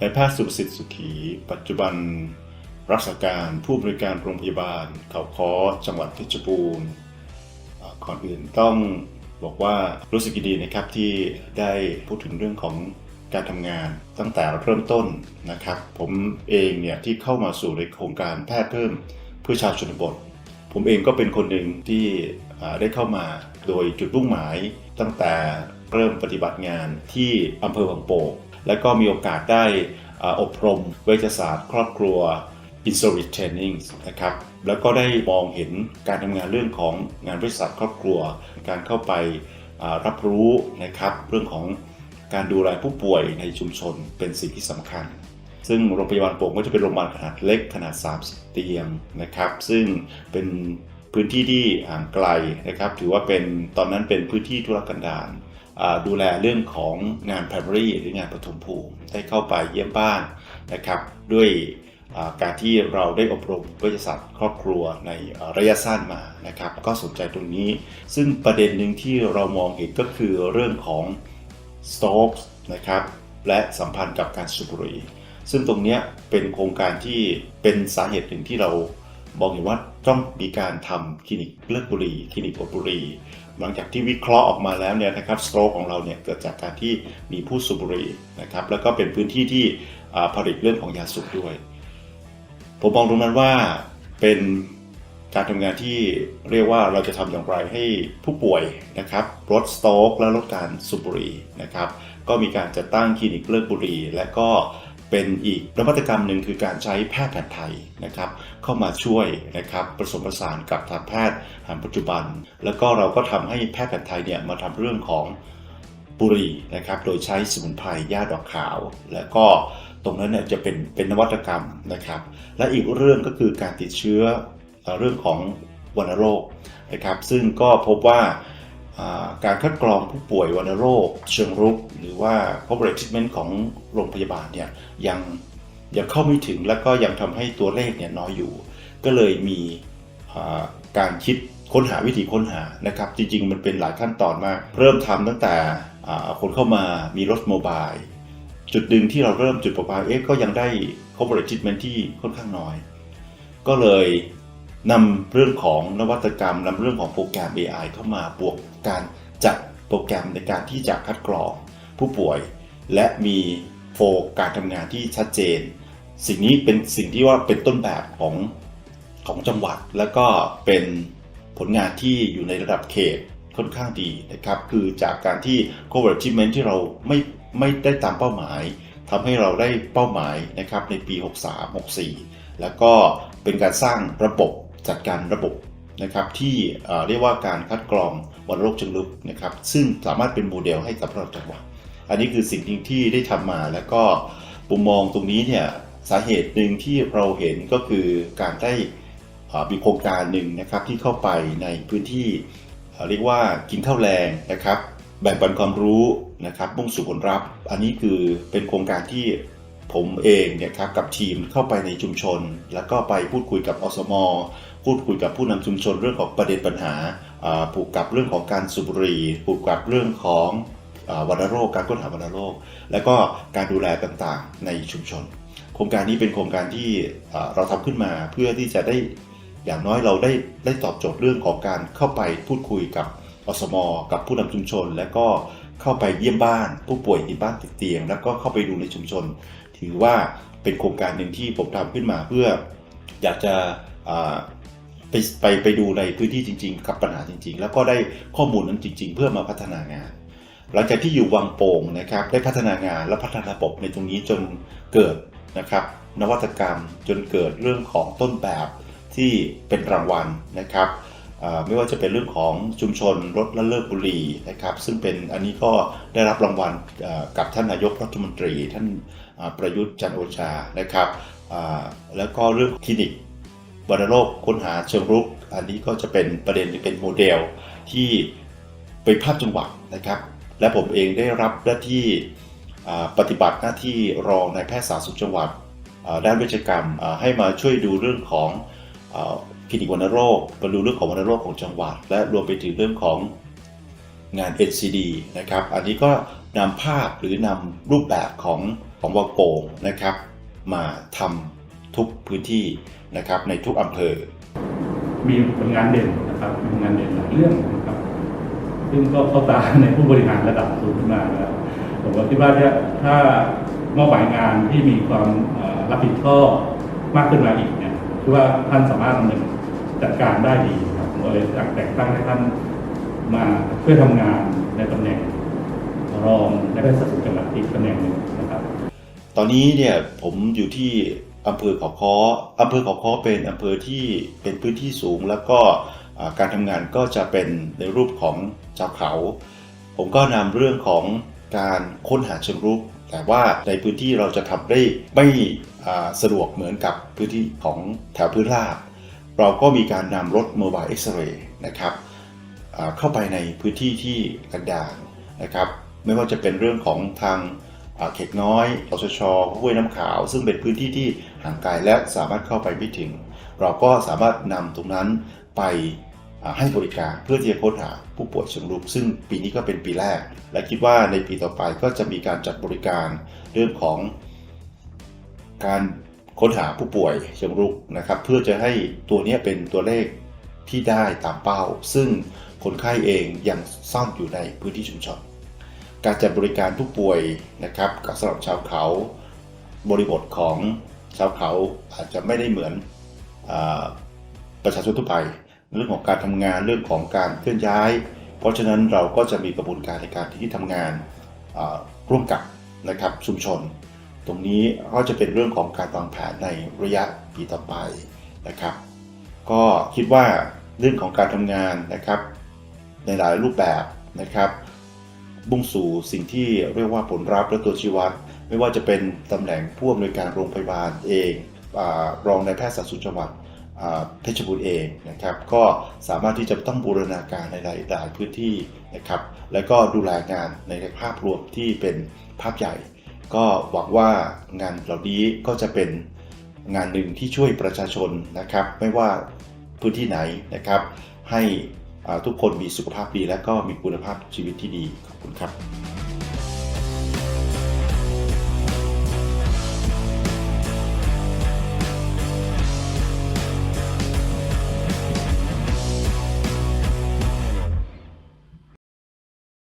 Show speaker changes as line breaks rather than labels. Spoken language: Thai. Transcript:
นายแพทย์สุรสิทธิ์สุขี ปัจจุบัน รักษาการผู้บริการโรงพยาบาล เขาค้อจังหวัดเพชรบูรณ์ก่อนอื่นต้องบอกว่ารู้สึกดีนะครับที่ได้พูดถึงเรื่องของการทำงานตั้งแต่เริ่มต้นนะครับ ผมเองเนี่ยที่เข้ามาสู่ในโครงการแพทย์เพิ่มเพื่อชาวชนบท ผมเองก็เป็นคนหนึ่งที่ได้เข้ามาโดยจุดมุ่งหมายตั้งแต่เริ่มปฏิบัติงานที่อำเภอวังโป และก็มีโอกาสได้อบรมเวชศาสตร์ ครอบครัว i n s o r i t Training นะครับแล้วก็ได้มองเห็นการทำงานเรื่องของงานบริษัทครอบครัว การเข้าไปรับรู้นะครับเรื่องของการดูแลผู้ป่วยในชุมชนเป็นสิ่งที่สำคัญ ซึ่งโรงพยาบาลโป่งก็จะเป็นโรงพยาบาลขนาดเล็กขนาด 30 เตียงนะครับ ซึ่งเป็นพื้นที่ที่ห่างไกลนะครับ ถือว่าเป็นตอนนั้นเป็นพื้นที่ธุรกันดาร ดูแลเรื่องของงาน primary หรืองานปฐมภูมิได้เข้าไปเยี่ยมบ้านนะครับด้วยการที่เราได้อบรมเวชศาสตร์ครอบครัวในระยะสั้นมานะครับก็สนใจตรงนี้ ซึ่งประเด็นหนึ่งที่เรามองเห็นก็คือเรื่องของสโตกนะครับและสัมพันธ์กับการสูบบุหรี่ซึ่งตรงนี้เป็นโครงการที่เป็นสาเหตุหนึ่งที่เรามองเห็นว่า ต้องมีการทำคลินิกเลิกบุหรี่คลินิกอดบุหรี่หลังจากที่วิเคราะห์ออกมาแล้วเนี่ยนะครับสโตรกของเราเนี่ยเกิดจากการที่มีผู้สูบบุหรี่นะครับแล้วก็เป็นพื้นที่ที่ผลิตเรื่องของยาสูบด้วย ผมมองตรงนั้นว่าเป็นการทำงานที่เรียกว่าเราจะทำอย่างไรให้ผู้ป่วยนะครับลดสโตรกและลดการสูบบุหรี่นะครับก็มีการจัดตั้งคลินิกเลิกบุหรี่และก็ เป็นอีกนวัตกรรมหนึ่งคือการใช้แพทย์แผนไทยนะครับเข้ามาช่วยนะครับผสมผสานกับทางแพทย์แผนปัจจุบัน แล้วก็เราก็ทำให้แพทย์แผนไทยเนี่ยมาทำเรื่องของบุหรี่นะครับโดยใช้สมุนไพรหญ้าดอกขาว และก็ตรงนั้นเนี่ยจะเป็นเป็นนวัตกรรมนะครับ และอีกเรื่องก็คือการติดเชื้อเรื่องของวัณโรคนะครับซึ่งก็พบว่า การคัดกรองผู้ป่วยวัณโรค เชิงรุก หรือว่า corporate treatment ของโรงพยาบาลเนี่ยยังยังเข้าไม่ถึงและก็ยังทำให้ตัวเลขเนี่ยน้อยอยู่ ก็เลยมีการคิดค้นหาวิธีค้นหานะครับ จริงๆ มันเป็นหลายขั้นตอนมาก เริ่มทำตั้งแต่คนเข้ามามีรถโมบายจุดดึงที่เราเริ่มจุดประกาเอ๊ะก็ยังได้ corporate treatment ที่ค่อนข้างน้อย ก็เลย นำเรื่องของนวัตกรรมนำเรื่องของโปรแกรม AI เข้ามาบวกการจัดโปรแกรมในการที่จะคัดกรองผู้ป่วย และมีโฟล์การทำงานที่ชัดเจน สิ่งนี้เป็นสิ่งที่ว่าเป็นต้นแบบของของจังหวัด แล้วก็เป็นผลงานที่อยู่ในระดับเขตค่อนข้างดีนะครับ คือจากการที่ coverage achievement ที่เราไม่ไม่ได้ตามเป้าหมายทำให้เราได้เป้าหมายนะครับในปี 63-64 แล้วก็เป็นการสร้างระบบ จัดการระบบนะครับที่เรียกว่าการคัดกรองวัณโรคเชิงรุกนะครับซึ่งสามารถเป็นโมเดลให้กับเราจังหวัดอันนี้คือสิ่งที่ได้ทำมาแล้วก็มุมมองตรงนี้เนี่ยสาเหตุหนึ่งที่เราเห็นก็คือการได้มีโครงการหนึ่งนะครับที่เข้าไปในพื้นที่เอ่อเรียกว่ากินข้าวแรงนะครับ แบ่งปันความรู้นะครับมุ่งสู่ผลลัพธ์ อันนี้คือเป็นโครงการที่ผมเองเนี่ยครับกับทีมเข้าไปในชุมชน แล้วก็ไปพูดคุยกับอสม พูดคุยกับผู้นำชุมชนเรื่องของประเด็นปัญหาผูกกับเรื่องของการสูบบุหรี่ผูกกับเรื่องของอวัณโรคการค้นหาวัณโรค และก็การดูแลต่างๆในชุมชน โครงการนี้เป็นโครงการที่เราทำขึ้นมาเพื่อที่จะได้อย่างน้อยเราได้ได้ตอบโจทย์เรื่องของการเข้าไปพูดคุยกับอสมกับผู้นำชุมชน และก็เข้าไปเยี่ยมบ้าน ผู้ป่วยในบ้านติดเตียง แล้วก็เข้าไปดูในชุมชน ถือว่าเป็นโครงการหนึ่งที่ผมทำขึ้นมาเพื่ออยากจะ ไปไปไปดูในพื้นที่จริง ๆ กับปัญหาจริง ๆ แล้วก็ได้ข้อมูลนั้นจริง ๆ เพื่อมาพัฒนางาน หลังจากที่อยู่วังโป่งนะครับ ได้พัฒนางานและพัฒนาระบบในตรงนี้จนเกิดนะครับ นวัตกรรมจนเกิดเรื่องของต้นแบบที่เป็นรางวัลนะครับไม่ว่าจะเป็นเรื่องของชุมชนลดละเลิกบุหรี่นะครับ ซึ่งเป็นอันนี้ก็ได้รับรางวัลกับท่านนายกรัฐมนตรี ท่านประยุทธ์จันโอชานะครับแล้วก็เรื่องคลินิก วัณโรคค้นหาเชิงรุก อันนี้ก็จะเป็นประเด็นเป็นโมเดลที่เป็นภาพจังหวะนะครับ และผมเองได้รับหน้าที่ปฏิบัติหน้าที่รองนายแพทย์สาธารณสุขจังหวัดด้านเวชกรรมให้มาช่วยดูเรื่องของคลินิกวัณโรคมาดูเรื่องของวัณโรคของจังหวัด และรวมไปถึงเรื่องของงาน NCD นะครับ อันนี้ก็นำภาพหรือนำรูปแบบของของวังโป่งนะครับ มาทำ ทุกพื้นที่นะครับในทุกอำเภอ
มีผลงานเด่นนะครับมีผลงานเด่นหลายเรื่องนะครับซึ่งก็เข้าตาในผู้บริหารระดับสูงขึ้นมาแล้วผมก็คิดว่าถ้าถ้ามอบหมายงานที่มีความเอ่อรับผิดชอบมากขึ้นมาอีกเนี่ยคือว่าท่านสามารถดำเนินจัดการได้ดีครับผมก็เลยอยากแต่งตั้งให้ท่านมาเพื่อทำงานในตำแหน่งรองในแพทย์สัตว์จังหวัดอีกตำแหน่งหนึ่งนะครับ
ตอนนี้เนี่ยผมอยู่ที่ อำเภอเขาค้ออำเภอเขาค้อเป็นอำเภอที่เป็นพื้นที่สูง แล้วก็การทำงานก็จะเป็นในรูปของชาวเขา ผมก็นำเรื่องของการค้นหาเชิงรุก แต่ว่าในพื้นที่เราจะทำได้ไม่สะดวกเหมือนกับพื้นที่ของแถวพื้นราบ เราก็มีการนำรถโมบายเอ็กซเรย์นะครับเข้าไปในพื้นที่ที่กันดารนะครับ ไม่ว่าจะเป็นเรื่องของทาง เขกน้อยอสชห้วยน้ำขาว ซึ่งเป็นพื้นที่ที่ห่างไกลและสามารถเข้าไปไม่ถึง เราก็สามารถนำตรงนั้นไปให้บริการเพื่อที่จะค้นหาผู้ป่วยเชิงรุกซึ่งปีนี้ก็เป็นปีแรก และคิดว่าในปีต่อไปก็จะมีการจัดบริการเรื่องของการค้นหาผู้ป่วยเชิงรุกนะครับ เพื่อจะให้ตัวนี้เป็นตัวเลขที่ได้ตามเป้า ซึ่งคนไข้เองยังซ่อนอยู่ในพื้นที่ชุมชน การจัดบริการผู้ป่วยนะครับกับสำหรับชาวเขาบริบทของชาวเขาอาจจะไม่ได้เหมือนอประชาชนทั่วไปเรื่องของการทำงานเรื่องของการเคลื่อนย้าย เพราะฉะนั้นเราก็จะมีกระบวนการในการที่ทำงานร่วมกับนะครับชุมชน ตรงนี้ก็จะเป็นเรื่องของการวางแผนในระยะปีต่อไปนะครับ ก็คิดว่าเรื่องของการทำงานนะครับในหลายรูปแบบนะครับ มุ่งสู่สิ่งที่เรียกว่าผลลัพธ์และตัวชี้วัดไม่ว่าจะเป็นตำแหน่งผู้อำนวยการโรงพยาบาลเองอรองนายแพทย์สาธารณสุขจังหวัดเพชรบูรณ์เองนะครับก็สามารถที่จะต้องบูรณาการในหลาย ๆ พื้นที่นะครับและก็ดูแลงานในภาพรวมที่เป็นภาพใหญ่ ก็หวังว่างานเหล่านี้ก็จะเป็นงานหนึ่งที่ช่วยประชาชนนะครับ ไม่ว่าพื้นที่ไหนนะครับให้ ทุกคนมีสุขภาพดีและก็มีคุณภาพชีวิตที่ดีขอบคุณครับ